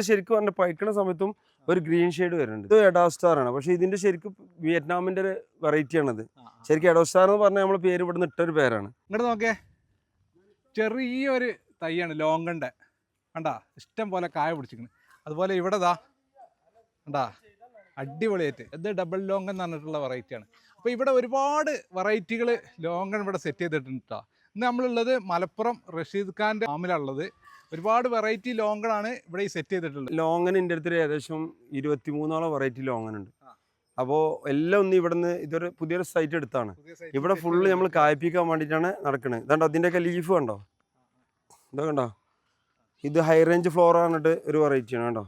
ശരിക്കും പറഞ്ഞ പഴിക്കണ സമയത്തും ഒരു ഗ്രീൻ ഷെയ്ഡ് വരുന്നുണ്ട്. ഇത് എഡോസ്റ്റാർ ആണ്. പക്ഷെ ഇതിന്റെ ശരിക്കും വിയറ്റ്നാമിന്റെ ഒരു വെറൈറ്റി ആണത്. ശരിക്കും എഡോസ്റ്റാർ എന്ന് പറഞ്ഞാൽ നമ്മൾ പേര് ഇവിടുന്ന് ഇട്ടൊരു പേരാണ്. ഇങ്ങോട്ട് നോക്കേ. ചെറിയൊരു തൈയാണ് ലോങ്കണ്ട. കണ്ടാ? ഇഷ്ടം പോലെ കായ പിടിച്ചിരിക്കുന്നത് അതുപോലെ ഇവിടെ ദാ കണ്ടാ? അടിപൊളിയായിട്ട്. ഇത് ഡബിൾ ലോങ്കൻ എന്ന് പറഞ്ഞിട്ടുള്ള വെറൈറ്റിയാണ് അപ്പോൾ ഇവിടെ ഒരുപാട് വെറൈറ്റികൾ ലോങ്കൺ ഇവിടെ സെറ്റ് ചെയ്തിട്ടുണ്ട് കേട്ടോ ഇന്ന് നമ്മളുള്ളത് മലപ്പുറം റഷീദ് ഖാന്റെ ഫാമിലുള്ളത് ഒരുപാട് വെറൈറ്റി ലോങ്കണാണ് ഇവിടെ ഈ സെറ്റ് ചെയ്തിട്ടുള്ളത്. ലോങ്ങൻ എന്റെ അടുത്ത് ഏകദേശം ഇരുപത്തിമൂന്നോളം വെറൈറ്റി ലോങ്ങൻ ഉണ്ട്. അപ്പോൾ എല്ലാം ഒന്ന് ഇവിടുന്ന് ഇതൊരു പുതിയൊരു സൈറ്റ് എടുത്താണ്. ഇവിടെ ഫുള്ള് നമ്മൾ കായ്പ്പിക്കാൻ വേണ്ടിയിട്ടാണ് നടക്കുന്നത് ഇതാണ്ടോ അതിന്റെയൊക്കെ ലീഫ് കണ്ടോ? ഇതൊക്കെ കണ്ടോ? ഇത് ഹൈ റേഞ്ച് ഫ്ലോർ ആണിട്ട് ഒരു വെറൈറ്റി ആണ് കേട്ടോ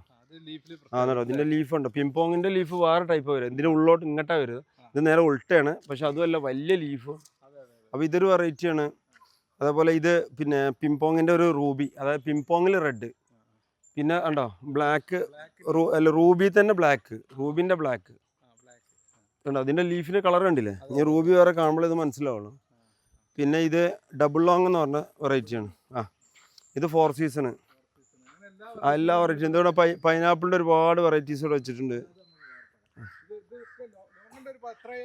ആ കേട്ടോ ഇതിന്റെ ലീഫ് ഉണ്ടോ. പിംപോങ്ങിന്റെ ലീഫ് വേറെ ടൈപ്പ് വരും. ഇതിന്റെ ഉള്ളോട്ട് ഇങ്ങോട്ടാ വരുന്നത് ഇത് നേരെ ഉൾട്ടയാണ്. പക്ഷെ അതുമല്ല വലിയ ലീഫ് അപ്പോൾ ഇതൊരു വെറൈറ്റി ആണ്. അതേപോലെ ഇത് പിന്നെ പിംപോങ്ങിന്റെ ഒരു റൂബി അതായത് പിംപോങ്ങിൽ റെഡ് പിന്നെ ഉണ്ടോ ബ്ലാക്ക് അല്ല റൂബി തന്നെ ബ്ലാക്ക് റൂബിന്റെ ബ്ലാക്ക് ഉണ്ടോ അതിന്റെ ലീഫിന്റെ കളർ കണ്ടില്ലേ ഇനി റൂബി വേറെ കാണുമ്പോൾ ഇത് മനസ്സിലാവുള്ളൂ പിന്നെ ഇത് ഡബിൾ ലോങ് എന്ന് പറഞ്ഞ വെറൈറ്റി ആണ് ആ ഇത് ഫോർ സീസൺ എല്ലാ വെറൈറ്റി എന്തുകൊണ്ട് പൈനാപ്പിളിന്റെ ഒരുപാട് വെറൈറ്റീസ് ഇവിടെ വെച്ചിട്ടുണ്ട്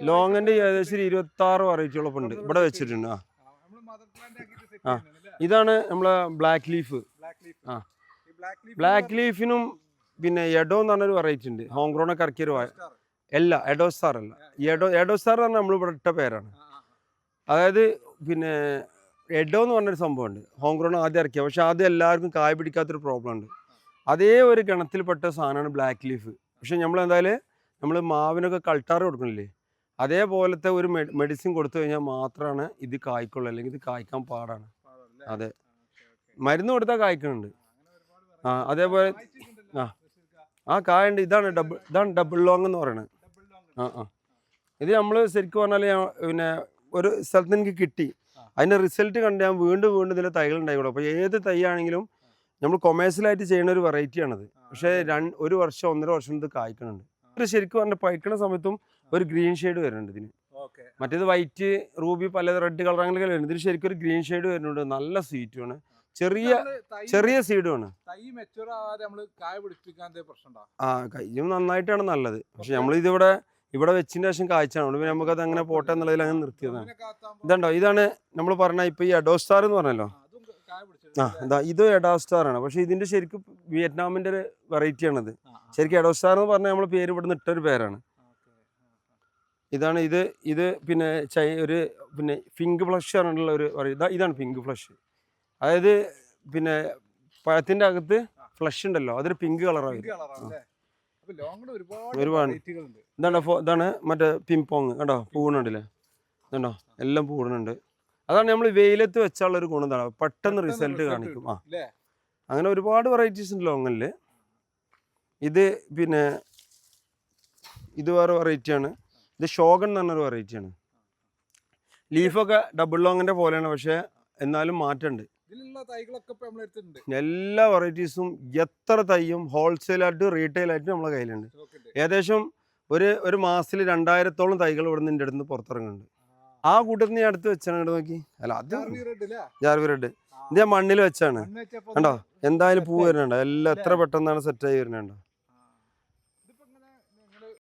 ലോങ്ങിന്റെ ഏകദേശം ഇരുപത്തി ആറ് വെറൈറ്റികളൊപ്പം ഉണ്ട് ഇവിടെ വെച്ചിട്ടുണ്ട് ആ ആ. ഇതാണ് നമ്മളെ ബ്ലാക്ക് ലീഫ് ആ. ബ്ലാക്ക് ലീഫിനും പിന്നെ എഡോ എന്ന് പറഞ്ഞൊരു വെറൈറ്റി ഉണ്ട്. ഹോം ഗ്രോണ ഒക്കെ ഇറക്കിയൊരു അല്ല എഡോ സ്റ്റാർ അല്ല. എഡോ എഡോ സ്റ്റാർ എന്ന് പറഞ്ഞാൽ നമ്മൾ ഇവിടെ ഇട്ട പേരാണ്. അതായത് പിന്നെ എഡോ എന്ന് പറഞ്ഞൊരു സംഭവമുണ്ട്. ഹോം ഗ്രോൺ ആദ്യം ഇറക്കിയ. പക്ഷെ ആദ്യം എല്ലാവർക്കും കായ പിടിക്കാത്തൊരു പ്രോബ്ലം ഉണ്ട്. അതേ ഒരു ഗണത്തിൽപ്പെട്ട സാധനമാണ് ബ്ലാക്ക് ലീഫ് പക്ഷെ നമ്മൾ എന്തായാലും നമ്മൾ മാവിനൊക്കെ കൾട്ടാറ് കൊടുക്കണില്ലേ? അതേപോലത്തെ ഒരു മെഡിസിൻ കൊടുത്തു കഴിഞ്ഞാൽ മാത്രമാണ് ഇത് കായ്ക്കുള്ളൂ അല്ലെങ്കിൽ ഇത് കായ്ക്കാൻ പാടാണ്. അതെ. മരുന്ന് കൊടുത്താൽ കായ്ക്കുന്നുണ്ട് ആ അതേപോലെ ആ. ആ കായുണ്ട്. ഇതാണ് ഡബിൾ ഇതാണ് ഡബിൾ ലോങ് എന്ന് പറയുന്നത് ആ ആ. ഇത് നമ്മൾ ശരിക്കും പറഞ്ഞാൽ പിന്നെ ഒരു സ്ഥലത്ത് എനിക്ക് കിട്ടി. അതിന്റെ റിസൾട്ട് കണ്ട് ഞാൻ വീണ്ടും വീണ്ടും ഇതിൽ തൈകൾ ഉണ്ടായിക്കോളൂ. അപ്പോൾ ഏത് തൈ ആണെങ്കിലും നമ്മൾ കൊമേഴ്സ്യലായിട്ട് ചെയ്യുന്ന ഒരു വെറൈറ്റിയാണത് പക്ഷേ രണ്ട് ഒരു വർഷം ഒന്നര വർഷം ഇത് കായ്ക്കുന്നുണ്ട് ശരിക്കും പറഞ്ഞാൽ പഴിക്കണ സമയത്തും ഒരു ഗ്രീൻ ഷെയ്ഡ് വരുന്നുണ്ട് ഇതിന്. മറ്റേത് വൈറ്റ് റൂബി പല റെഡ് കളർ അങ്ങനെ വരുന്നുണ്ട്. ഇതിന് ശരിക്കും ഒരു ഗ്രീൻ ഷെയ്ഡ് വരുന്നുണ്ട്. നല്ല സ്വീറ്റുമാണ് ചെറിയ ചെറിയ സീഡുമാണ് ആ കയ്യും നന്നായിട്ടാണ് നല്ലത്. പക്ഷെ നമ്മൾ ഇതിവിടെ ഇവിടെ വെച്ചിന് ശേഷം കാഴ്ചയാണ് പിന്നെ പിന്നെ നമുക്കത് അങ്ങനെ പോട്ടെ എന്നുള്ളതിൽ അങ്ങനെ നിർത്തിയതാണ് ഇതുണ്ടോ? ഇതാണ് നമ്മൾ പറഞ്ഞ ഇപ്പൊ ഈ എഡോസ്റ്റാർ എന്ന് പറഞ്ഞല്ലോ? ആ ഇതാ ഇത് എഡോസ്റ്റാർ ആണ്. പക്ഷെ ഇതിന്റെ ശരിക്കും വിയറ്റ്നാമിന്റെ ഒരു വെറൈറ്റി ആണത്. ശരിക്കും എഡോസ്റ്റാർ എന്ന് പറഞ്ഞാൽ നമ്മൾ പേര് ഇവിടെ ഇട്ടൊരു പേരാണ്. ഇതാണ് ഇത് ഇത് പിന്നെ ചൈ ഒരു പിന്നെ പിങ്ക് ഫ്ലഷ് പറഞ്ഞിട്ടുള്ള ഒരു ഇതാ ഇതാണ് പിങ്ക് ഫ്ലഷ്. അതായത് പിന്നെ പഴത്തിന്റെ അകത്ത് ഫ്ലഷ് ഉണ്ടല്ലോ അതൊരു പിങ്ക് കളറാണ് ഒരുപാട്. ഒരുപാട്. ഇതാണ് ഇതാണ് മറ്റേ പിംപോങ് കണ്ടോ? പൂവണുണ്ടല്ലേ ഇതുണ്ടോ? എല്ലാം പൂവണുണ്ട്. അതാണ് നമ്മൾ വെയിലത്ത് വെച്ചാലുള്ള ഒരു ഗുണം എന്താണ്? പെട്ടെന്ന് റിസൾട്ട് കാണിക്കും. ആ. അങ്ങനെ ഒരുപാട് വെറൈറ്റീസ് ഉണ്ട് ലോങ്ങലിൽ ഇത് പിന്നെ ഇത് വേറെ വെറൈറ്റി ആണ്. ഇത് ഷോഗൺ എന്ന് പറഞ്ഞൊരു വെറൈറ്റി ആണ്. ലീഫൊക്കെ ഡബിൾ ലോങ്ങിന്റെ പോലെയാണ് പക്ഷേ എന്നാലും മാറ്റമുണ്ട്. എടുത്തിട്ടുണ്ട് എല്ലാ വെറൈറ്റീസും എത്ര തൈയും ഹോൾസെയിലായിട്ടും റീറ്റെയിലായിട്ടും നമ്മളെ കയ്യിലുണ്ട്. ഏകദേശം ഒരു ഒരു മാസത്തിൽ രണ്ടായിരത്തോളം തൈകൾ ഇവിടെ നിന്ന് എന്റെ അടുത്ത് പുറത്തിറങ്ങുന്നുണ്ട്. ആ. കൂട്ടത്തിൽ നീ അടുത്ത് വെച്ചാണ് നോക്കി. അല്ല അത് ജാർവി റെഡ് ഇത് ഞാൻ മണ്ണിൽ വെച്ചാണ്. കണ്ടോ? എന്തായാലും പൂ വരുന്നുണ്ടോ. എല്ലാം എത്ര പെട്ടെന്നാണ് സെറ്റായി വരുന്നുണ്ടോ